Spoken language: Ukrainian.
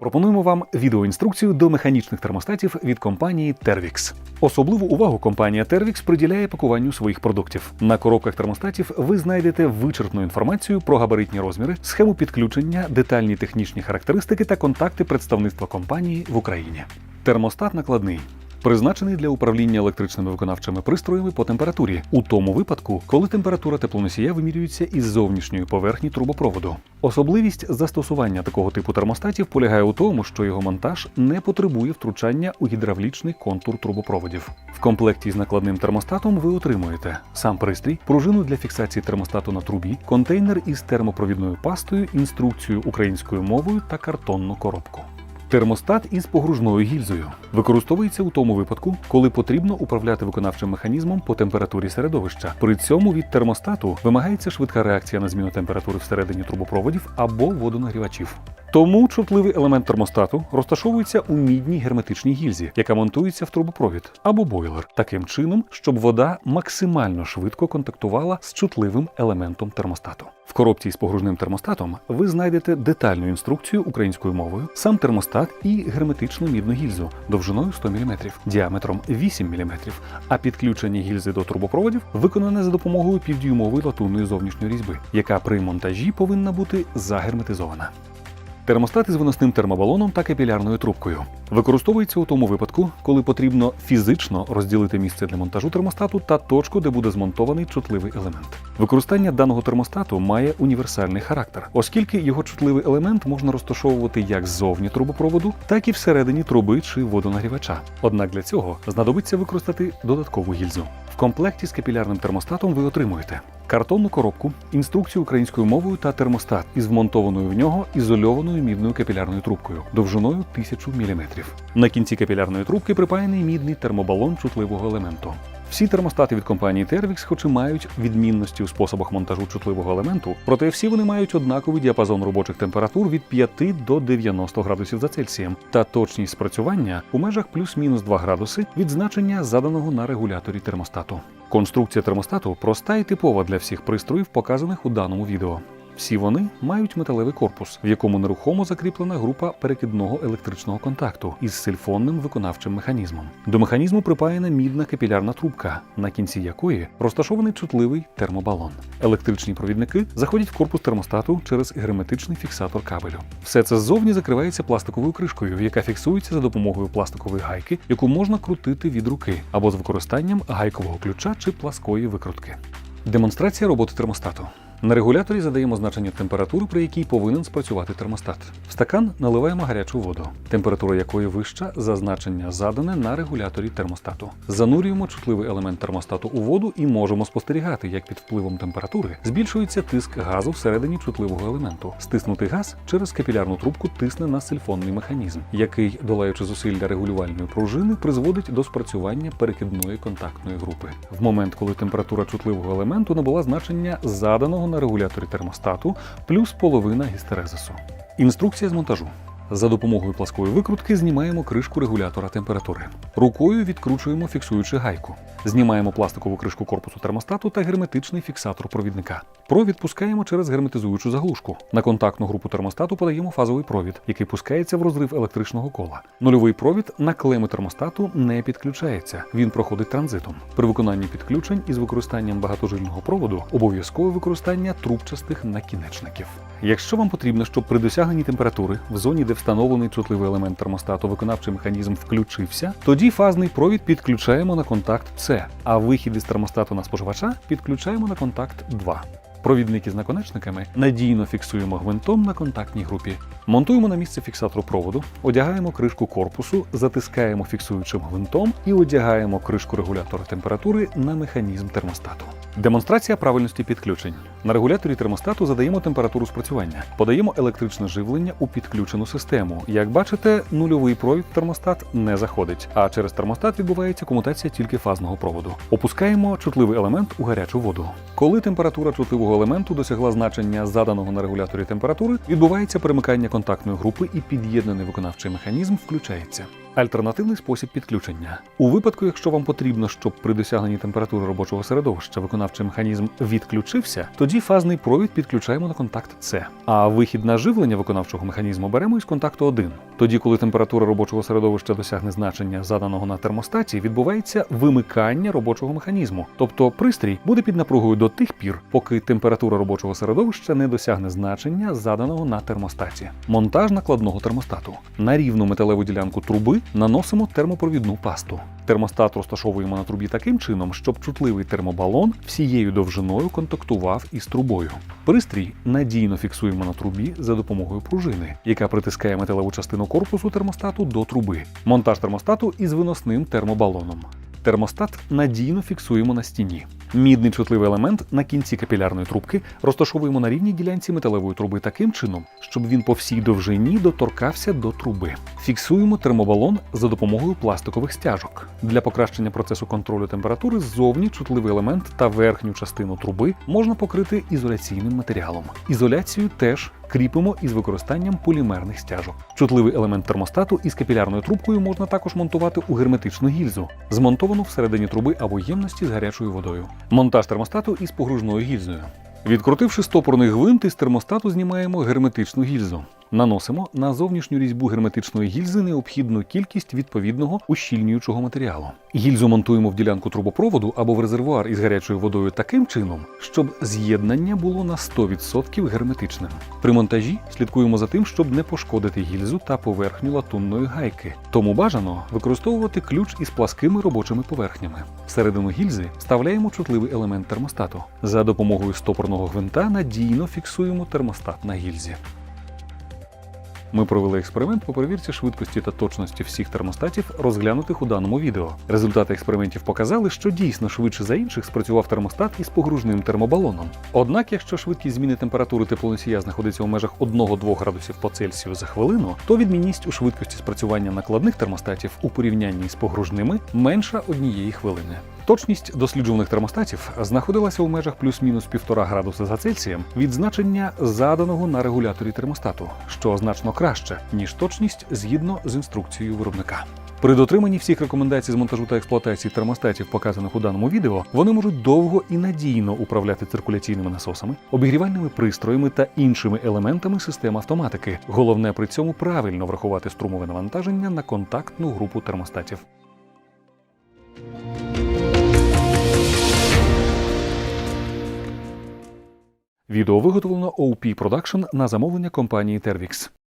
Пропонуємо вам відеоінструкцію до механічних термостатів від компанії Tervix. Особливу увагу компанія Tervix приділяє пакуванню своїх продуктів. На коробках термостатів ви знайдете вичерпну інформацію про габаритні розміри, схему підключення, детальні технічні характеристики та контакти представництва компанії в Україні. Термостат накладний. Призначений для управління електричними виконавчими пристроями по температурі, у тому випадку, коли температура теплоносія вимірюється із зовнішньої поверхні трубопроводу. Особливість застосування такого типу термостатів полягає у тому, що його монтаж не потребує втручання у гідравлічний контур трубопроводів. В комплекті з накладним термостатом ви отримуєте сам пристрій, пружину для фіксації термостату на трубі, контейнер із термопровідною пастою, інструкцію українською мовою та картонну коробку. Термостат із погружною гільзою використовується у тому випадку, коли потрібно управляти виконавчим механізмом по температурі середовища. При цьому від термостату вимагається швидка реакція на зміну температури всередині трубопроводів або водонагрівачів. Тому чутливий елемент термостату розташовується у мідній герметичній гільзі, яка монтується в трубопровід або бойлер, таким чином, щоб вода максимально швидко контактувала з чутливим елементом термостату. В коробці з погружним термостатом ви знайдете детальну інструкцію українською мовою, сам термостат і герметичну мідну гільзу довжиною 100 мм, діаметром 8 мм, а підключення гільзи до трубопроводів виконане за допомогою півдюймової латунної зовнішньої різьби, яка при монтажі повинна бути загерметизована. Термостат із виносним термобалоном та капілярною трубкою використовується у тому випадку, коли потрібно фізично розділити місце для монтажу термостату та точку, де буде змонтований чутливий елемент. Використання даного термостату має універсальний характер, оскільки його чутливий елемент можна розташовувати як ззовні трубопроводу, так і всередині труби чи водонагрівача. Однак для цього знадобиться використати додаткову гільзу. В комплекті з капілярним термостатом ви отримуєте картонну коробку, інструкцію українською мовою та термостат із вмонтованою в нього ізольованою мідною капілярною трубкою довжиною 1000 мм. На кінці капілярної трубки припаяний мідний термобалон чутливого елементу. Всі термостати від компанії Tervix, хоч і мають відмінності у способах монтажу чутливого елементу, проте всі вони мають однаковий діапазон робочих температур від 5 до 90 градусів за Цельсієм та точність спрацювання у межах плюс-мінус 2 градуси від значення заданого на регуляторі термостату. Конструкція термостату проста і типова для всіх пристроїв, показаних у даному відео. Всі вони мають металевий корпус, в якому нерухомо закріплена група перекидного електричного контакту із сильфонним виконавчим механізмом. До механізму припаяна мідна капілярна трубка, на кінці якої розташований чутливий термобалон. Електричні провідники заходять в корпус термостату через герметичний фіксатор кабелю. Все це ззовні закривається пластиковою кришкою, яка фіксується за допомогою пластикової гайки, яку можна крутити від руки або з використанням гайкового ключа чи пласкої викрутки. Демонстрація роботи термостату. На регуляторі задаємо значення температури, при якій повинен спрацювати термостат. В стакан наливаємо гарячу воду, температура якої вища за значення задане на регуляторі термостату. Занурюємо чутливий елемент термостату у воду і можемо спостерігати, як під впливом температури збільшується тиск газу всередині чутливого елементу. Стиснутий газ через капілярну трубку тисне на сильфонний механізм, який, долаючи зусилля регулювальної пружини, призводить до спрацювання перекидної контактної групи. В момент, коли температура чутливого елементу набула значення заданого на регуляторі термостату плюс половина гістерезису. Інструкція з монтажу. За допомогою пласкової викрутки знімаємо кришку регулятора температури. Рукою відкручуємо фіксуючи гайку. Знімаємо пластикову кришку корпусу термостату та герметичний фіксатор провідника. Провід пускаємо через герметизуючу заглушку. На контактну групу термостату подаємо фазовий провід, який пускається в розрив електричного кола. Нульовий провід на клеми термостату не підключається. Він проходить транзитом. При виконанні підключень із використанням багатожильного проводу обов'язкове використання трубчастих накінечників. Якщо вам потрібно, щоб при досягненні температури в зоні, де встановлений чутливий елемент термостату, виконавчий механізм включився, тоді фазний провід підключаємо на контакт С, а вихід із термостату на споживача підключаємо на контакт 2. Провідники з наконечниками надійно фіксуємо гвинтом на контактній групі. Монтуємо на місце фіксатору проводу, одягаємо кришку корпусу, затискаємо фіксуючим гвинтом і одягаємо кришку регулятора температури на механізм термостату. Демонстрація правильності підключень. На регуляторі термостату задаємо температуру спрацювання, подаємо електричне живлення у підключену систему. Як бачите, нульовий провід термостат не заходить, а через термостат відбувається комутація тільки фазного проводу. Опускаємо чутливий елемент у гарячу воду. Коли температура чутливого елементу досягла значення заданого на регуляторі температури, відбувається перемикання контактної групи і під'єднаний виконавчий механізм включається. Альтернативний спосіб підключення. У випадку, якщо вам потрібно, щоб при досягненні температури робочого середовища виконавчий механізм відключився, тоді фазний провід підключаємо на контакт С. А вихід на живлення виконавчого механізму беремо із контакту 1. Тоді, коли температура робочого середовища досягне значення, заданого на термостаті, відбувається вимикання робочого механізму. Тобто пристрій буде під напругою до тих пір, поки температура робочого середовища не досягне значення, заданого на термостаті. Монтаж накладного термостату. На рівну металеву ділянку труби наносимо термопровідну пасту. Термостат розташовуємо на трубі таким чином, щоб чутливий термобалон всією довжиною контактував із трубою. Пристрій надійно фіксуємо на трубі за допомогою пружини, яка притискає металеву частину корпусу термостату до труби. Монтаж термостату із виносним термобалоном. Термостат надійно фіксуємо на стіні. Мідний чутливий елемент на кінці капілярної трубки розташовуємо на рівній ділянці металевої труби таким чином, щоб він по всій довжині доторкався до труби. Фіксуємо термобалон за допомогою пластикових стяжок. Для покращення процесу контролю температури ззовні чутливий елемент та верхню частину труби можна покрити ізоляційним матеріалом. Ізоляцію теж кріпимо із використанням полімерних стяжок. Чутливий елемент термостату із капілярною трубкою можна також монтувати у герметичну гільзу, змонтовану всередині труби або ємності з гарячою водою. Монтаж термостату із погружною гільзою. Відкрутивши стопорний гвинт, із термостату знімаємо герметичну гільзу. Наносимо на зовнішню різьбу герметичної гільзи необхідну кількість відповідного ущільнюючого матеріалу. Гільзу монтуємо в ділянку трубопроводу або в резервуар із гарячою водою таким чином, щоб з'єднання було на 100% герметичним. При монтажі слідкуємо за тим, щоб не пошкодити гільзу та поверхню латунної гайки. Тому бажано використовувати ключ із пласкими робочими поверхнями. Всередину гільзи вставляємо чутливий елемент термостату. За допомогою стопорного гвинта надійно фіксуємо термостат на гільзі. Ми провели експеримент по перевірці швидкості та точності всіх термостатів, розглянутих у даному відео. Результати експериментів показали, що дійсно швидше за інших спрацював термостат із погружним термобалоном. Однак, якщо швидкість зміни температури теплоносія знаходиться у межах 1-2 градусів по Цельсію за хвилину, то відмінність у швидкості спрацювання накладних термостатів у порівнянні з погружними менша однієї хвилини. Точність досліджуваних термостатів знаходилася у межах плюс-мінус 1,5 градуса за Цельсієм від значення заданого на регуляторі термостату, що значно краще, ніж точність згідно з інструкцією виробника. При дотриманні всіх рекомендацій з монтажу та експлуатації термостатів, показаних у даному відео, вони можуть довго і надійно управляти циркуляційними насосами, обігрівальними пристроями та іншими елементами системи автоматики. Головне при цьому правильно врахувати струмове навантаження на контактну групу термостатів. Відео виготовлено OP Production на замовлення компанії Tervix.